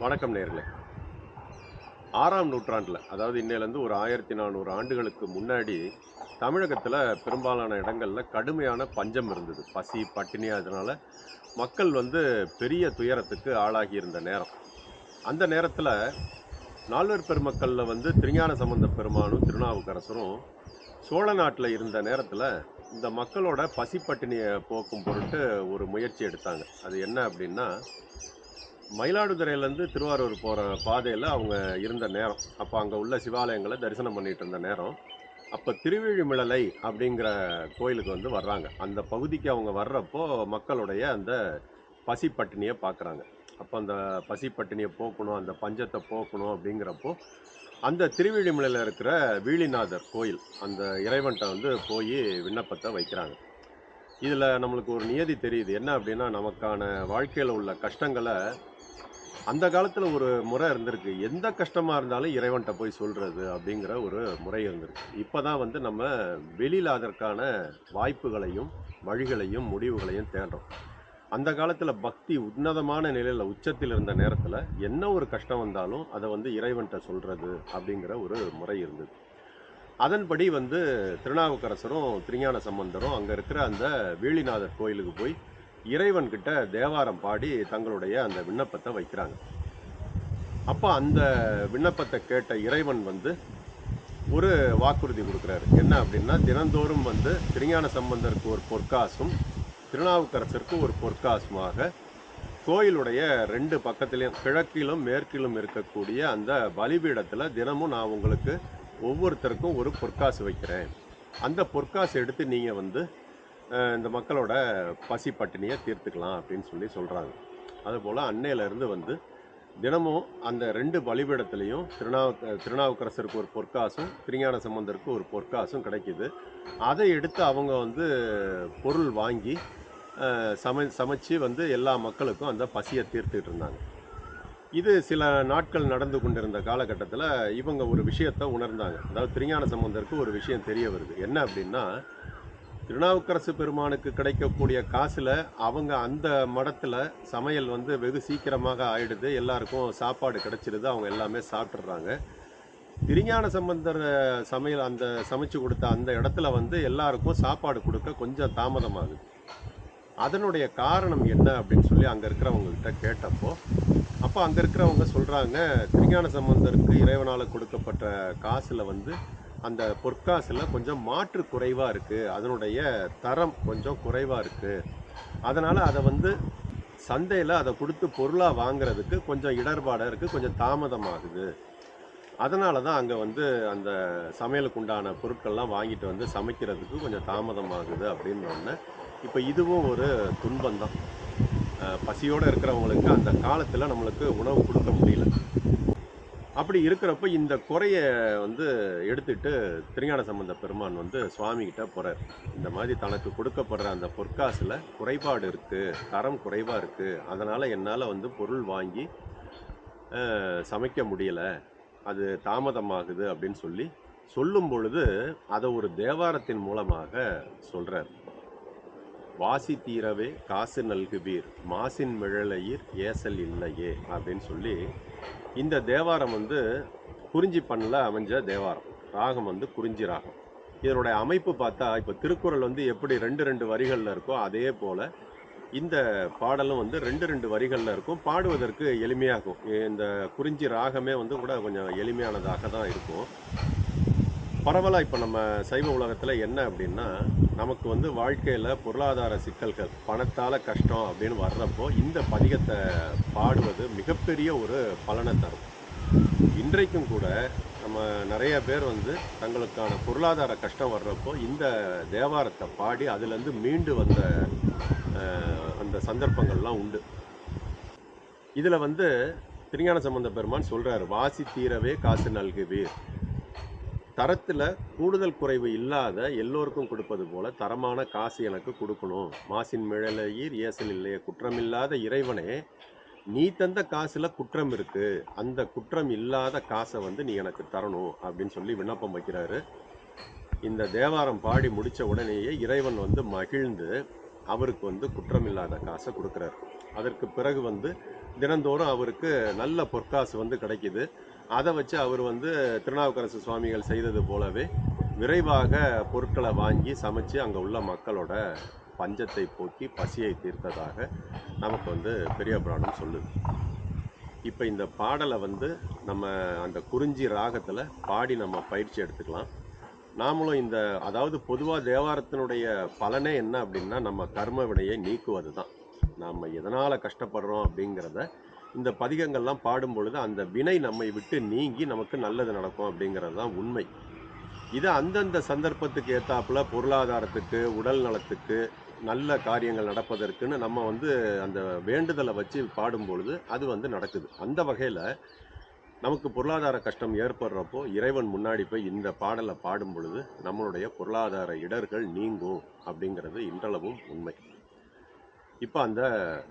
வணக்கம் நேர்களே. ஆறாம் நூற்றாண்டில் அதாவது இன்னையிலேருந்து ஒரு ஆயிரத்தி நானூறு ஆண்டுகளுக்கு முன்னாடி தமிழகத்தில் பெரும்பாலான இடங்களில் கடுமையான பஞ்சம் இருந்தது. பசி பட்டினி அதனால் மக்கள் வந்து பெரிய துயரத்துக்கு ஆளாகி இருந்த நேரம். அந்த நேரத்தில் நால்வர் பெருமக்களில் வந்து திருஞான சம்பந்த பெருமானும் திருநாவுக்கரசரும் சோழ நாட்டில் இருந்த நேரத்தில் இந்த மக்களோட பசி பட்டினியை போக்கும் பொருட்டு ஒரு முயற்சி எடுத்தாங்க. அது என்ன அப்படின்னா மயிலாடுதுறையிலேருந்து திருவாரூர் போகிற பாதையில் அவங்க இருந்த நேரம். அப்போ அங்கே உள்ள சிவாலயங்களை தரிசனம் பண்ணிட்டு இருந்த நேரம். அப்போ திருவிழிமிழலை அப்படிங்கிற கோயிலுக்கு வந்து வர்றாங்க. அந்த பகுதிக்கு அவங்க வர்றப்போ மக்களுடைய அந்த பசி பட்டினியை பார்க்குறாங்க அப்போ அந்த பசி பட்டினியை போக்கணும் அந்த பஞ்சத்தை போக்கணும் அப்படிங்கிறப்போ அந்த திருவிழிமலையில் இருக்கிற வீழிநாதர் கோயில் அந்த இறைவன்கிட்ட வந்து போய் விண்ணப்பத்தை வைக்கிறாங்க. இதில் நம்மளுக்கு ஒரு நியதி தெரியுது. என்ன அப்படின்னா நமக்கான வாழ்க்கையில் உள்ள கஷ்டங்களை அந்த காலத்தில் ஒரு முறை இருந்திருக்கு. எந்த கஷ்டமாக இருந்தாலும் இறைவன்கிட்ட போய் சொல்கிறது அப்படிங்கிற ஒரு முறை இருந்திருக்கு. இப்போ தான் வந்து நம்ம வெளியில் அதற்கான வாய்ப்புகளையும் வழிகளையும் முடிவுகளையும் தேடுறோம். அந்த காலத்தில் பக்தி உன்னதமான நிலையில் உச்சத்தில் இருந்த நேரத்தில் என்ன ஒரு கஷ்டம் வந்தாலும் அதை வந்து இறைவன்கிட்ட சொல்கிறது அப்படிங்கிற ஒரு முறை இருந்தது. அதன்படி வந்து திருநாவுக்கரசரும் திருஞான சம்பந்தரும் அங்கே இருக்கிற அந்த வேலிநாதர் கோயிலுக்கு போய் இறைவன்கிட்ட தேவாரம் பாடி தங்களுடைய அந்த விண்ணப்பத்தை வைக்கிறாங்க. அப்போ அந்த விண்ணப்பத்தை கேட்ட இறைவன் வந்து ஒரு வாக்குறுதி கொடுக்குறாரு. என்ன அப்படின்னா தினந்தோறும் வந்து திருஞான சம்பந்தருக்கு ஒரு பொற்காசும் திருநாவுக்கரசருக்கு ஒரு பொற்காசுமாக கோயிலுடைய ரெண்டு பக்கத்துலேயும் கிழக்கிலும் மேற்கிலும் இருக்கக்கூடிய அந்த பலிபீடத்தில் தினமும் நான் உங்களுக்கு ஒவ்வொருத்தருக்கும் ஒரு பொற்காசு வைக்கிறேன். அந்த பொற்காசு எடுத்து நீங்கள் வந்து இந்த மக்களோட பசி பட்டினியை தீர்த்துக்கலாம் அப்படின்னு சொல்லி சொல்கிறாங்க அதுபோல் அன்னையிலேருந்து வந்து தினமும் அந்த ரெண்டு பலிபீடத்துலேயும் திருநாவு திருநாவுக்கரசருக்கு ஒரு பொற்காசும் திருஞான சம்பந்தருக்கு ஒரு பொற்காசும் கிடைக்கிது. அதை எடுத்து அவங்க வந்து பொருள் வாங்கி சமை சமைச்சு வந்து எல்லா மக்களுக்கும் அந்த பசியை தீர்த்துட்டு இருந்தாங்க. இது சில நாட்கள் நடந்து கொண்டிருந்த காலகட்டத்தில் இவங்க ஒரு விஷயத்தை உணர்ந்தாங்க. அதாவது திருஞான சம்பந்தருக்கு ஒரு விஷயம் தெரிய வருது. என்ன அப்படின்னா திருநாவுக்கரசு பெருமானுக்கு கிடைக்கக்கூடிய காசில் அவங்க அந்த மடத்தில் சமையல் வந்து வெகு சீக்கிரமாக ஆயிடுது. எல்லாருக்கும் சாப்பாடு கிடைச்சிருது. அவங்க எல்லாமே சாப்பிட்றாங்க திருஞான சம்பந்தர் சமையல் அந்த சமைச்சு கொடுத்த அந்த இடத்துல வந்து எல்லாருக்கும் சாப்பாடு கொடுக்க கொஞ்சம் தாமதமாகுது. அதனுடைய காரணம் என்ன அப்படின்னு சொல்லி அங்கே இருக்கிறவங்கக்கிட்ட கேட்டப்போ அப்போ அங்கே இருக்கிறவங்க சொல்கிறாங்க திருஞான சம்பந்தருக்கு இறைவனால் கொடுக்கப்பட்ட காசில் வந்து அந்த பொற்காசில் கொஞ்சம் மாற்று குறைவாக இருக்குது அதனுடைய தரம் கொஞ்சம் குறைவாக இருக்குது அதனால் அதை வந்து சந்தையில் அதை கொடுத்து பொருளாக வாங்குறதுக்கு கொஞ்சம் இடர்பாடாக இருக்குது கொஞ்சம் தாமதமாகுது. அதனால தான் அங்கே வந்து அந்த சமையலுக்கு உண்டான பொருட்கள்லாம் வாங்கிட்டு வந்து சமைக்கிறதுக்கு கொஞ்சம் தாமதமாகுது அப்படின்னு இப்போ இதுவும் ஒரு துன்பம் தான். பசியோடு இருக்கிறவங்களுக்கு அந்த காலத்தில் நம்மளுக்கு உணவு கொடுக்க முடியல. அப்படி இருக்கிறப்ப இந்த குறைய வந்து எடுத்துட்டு திருஞான சம்பந்த பெருமான் வந்து சுவாமிகிட்ட போகிறார் இந்த மாதிரி தனக்கு கொடுக்கப்படுற அந்த பொற்காசில் குறைபாடு இருக்குது தரம் குறைவாக இருக்குது அதனால் என்னால் வந்து பொருள் வாங்கி சமைக்க முடியல. அது தாமதமாகுது அப்படின்னு சொல்லி சொல்லும் பொழுது அதை ஒரு தேவாரத்தின் மூலமாக சொல்கிறார் வாசி தீரவே காசு நல்குவீர் மாசின் மிழலையீர் ஏசல் இல்லையே அப்படின்னு சொல்லி இந்த தேவாரம் வந்து குறிஞ்சி பண்ணில் அமைஞ்ச தேவாரம். ராகம் வந்து குறிஞ்சி ராகம். இதனுடைய அமைப்பு பார்த்தா இப்போ திருக்குறள் வந்து எப்படி ரெண்டு ரெண்டு வரிகளில் இருக்கோ அதே போல் இந்த பாடலும் வந்து ரெண்டு ரெண்டு வரிகளில் இருக்கும். பாடுவதற்கு எளிமையாகும். இந்த குறிஞ்சி ராகமே வந்து கூட கொஞ்சம் எளிமையானதாக தான் இருக்கும். பரவலாக இப்போ நம்ம சைவ உலகத்தில் என்ன அப்படின்னா நமக்கு வந்து வாழ்க்கையில் பொருளாதார சிக்கல்கள் பணத்தால் கஷ்டம் அப்படின்னு வர்றப்போ இந்த பதிகத்தை பாடுவது மிகப்பெரிய ஒரு பலனை தரும். இன்றைக்கும் கூட நம்ம நிறைய பேர் வந்து தங்களுக்கான பொருளாதார கஷ்டம் வர்றப்போ இந்த தேவாரத்தை பாடி அதுலேருந்து மீண்டு வந்த அந்த சந்தர்ப்பங்கள்லாம் உண்டு. இதில் வந்து திருஞான சம்பந்த பெருமான் சொல்கிறார் வாசி தீரவே காசு நல்குவீர். தரத்தில் கூடுதல் குறைவு இல்லாத எல்லோருக்கும் கொடுப்பது போல தரமான காசு எனக்கு கொடுக்கணும். மாசின் மிழலையீர் ஏசல் இல்லையே குற்றமில்லாத இறைவனே நீ தந்த காசில் குற்றம் இருக்குது அந்த குற்றம் இல்லாத காசை வந்து நீ எனக்கு தரணும் அப்படின்னு சொல்லி விண்ணப்பம் வைக்கிறாரு. இந்த தேவாரம் பாடி முடித்த உடனேயே இறைவன் வந்து மகிழ்ந்து அவருக்கு வந்து குற்றமில்லாத காசை கொடுக்குறாரு. அதற்கு பிறகு வந்து தினந்தோறும் அவருக்கு நல்ல பொற்காசு வந்து கிடைக்கிது. அதை வச்சு அவர் வந்து திருநாவுக்கரசு சுவாமிகள் செய்தது போலவே விரைவாக பொருட்களை வாங்கி சமைச்சு அங்கே உள்ள மக்களோட பஞ்சத்தை போக்கி பசியை தீர்த்ததாக நமக்கு வந்து பெரிய புராணம் சொல்லுது. இப்போ இந்த பாடலை வந்து நம்ம அந்த குறிஞ்சி ராகத்தில் பாடி நம்ம பயிற்சி எடுத்துக்கலாம். நாமளும் இந்த அதாவது பொதுவாக தேவாரத்தினுடைய பலனே என்ன அப்படின்னா நம்ம கர்ம வினையை நீக்குவது தான் நாம் எதனால் கஷ்டப்படுறோம் அப்படிங்கிறத இந்த பதிகங்கள்லாம் பாடும் பொழுது அந்த வினை நம்மை விட்டு நீங்கி நமக்கு நல்லது நடக்கும் அப்படிங்கிறது தான் உண்மை. இது அந்தந்த சந்தர்ப்பத்துக்கு ஏற்றாப்புல பொருளாதாரத்துக்கு உடல் நலத்துக்கு நல்ல காரியங்கள் நடப்பதற்குன்னு நம்ம வந்து அந்த வேண்டுதலை வச்சு பாடும் பொழுது அது வந்து நடக்குது. அந்த வகையில் நமக்கு பொருளாதார கஷ்டம் ஏற்படுறப்போ இறைவன் முன்னாடி போய் இந்த பாடலை பாடும் பொழுது நம்மளுடைய பொருளாதார இடர்கள் நீங்கும் அப்படிங்கிறது இன்றளவும் உண்மை. இப்போ அந்த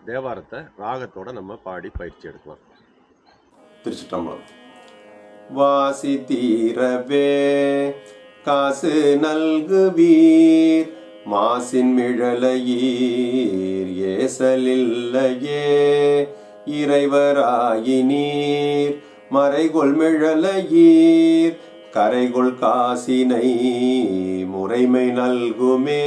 தேவாரத்தை ராகத்தோட நம்ம பாடி பயிற்சி எடுக்கலாம். திருச்சிட்டம்பலம் வாசி தீரவே காசு நல்குவீர் மாசின் மிழலையீர் ஏசலில்லையே இறைவராயினீர் மறைகொள் மிழலையீர் கரைகொள் காசினை முறைமை நல்குமே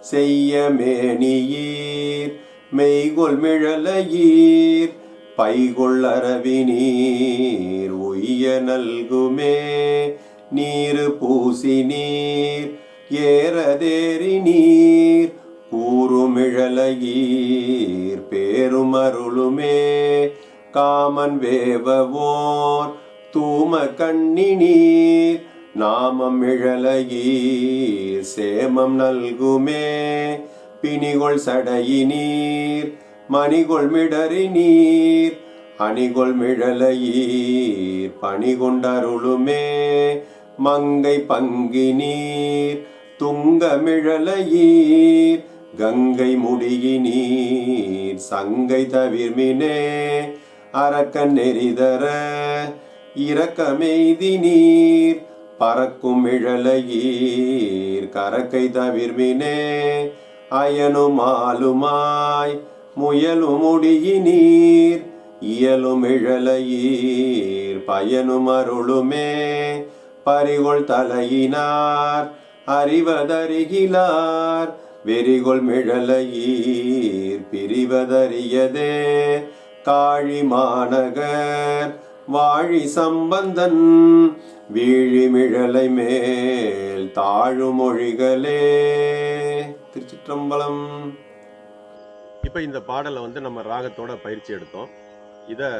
செய்ய மேனியீர் மெய்கொள் மிழலையீர். பைகொள் அரவினீர் உய்ய நல்குமே. நீரு பூசி நீர் ஏறதேறி நீர் கூறுமிழலையீர் பேரும் அருளுமே. காமன் வேவவோர். தூம கண்ணி நீர் நாமம் இழலகி சேமம் நல்குமே. பிணிகொள் சடையி நீர் மணிகொள் மிடறி நீர். அணிகொள் மிழலையீர் பணி கொண்டருளுமே மங்கை பங்கி நீர் துங்க மிழலையீர். கங்கை முடிகி நீர் சங்கை தவிர்மினே அரக்கன் நெறிதர இரக்கமெய்தி நீர். பறக்கும் இழலையீர் கரக்கை தவிர்வினே அயனும் ஆளுமாய் முயலும் முடியினீர் இயலும் இழலையீர் பயனும் அருளுமே. பறிகொள் தலையினார் அறிவதறிகிலார். வெறிகொள் மிழலையீர் பிரிவதறியதே. காழி மாநகர் வாழி சம்பந்தன் வீழிமிழலை மேல் தாழுமொழிகளே. திருச்சிற்றம்பலம். இப்போ இந்த பாடலை வந்து நம்ம ராகத்தோட பயிற்சி எடுத்தோம். இதை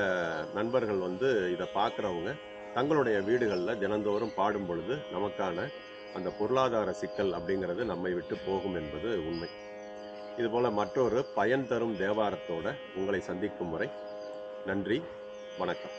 நண்பர்கள் வந்து இதை பார்க்குறவங்க தங்களுடைய வீடுகளில் தினந்தோறும் பாடும் பொழுது நமக்கான அந்த பொருளாதார சிக்கல் அப்படிங்கிறது நம்மை விட்டு போகும் என்பது உண்மை. இதுபோல் மற்றொரு பயன் தரும் தேவாரத்தோட உங்களை சந்திக்கும் முறை. நன்றி வணக்கம்.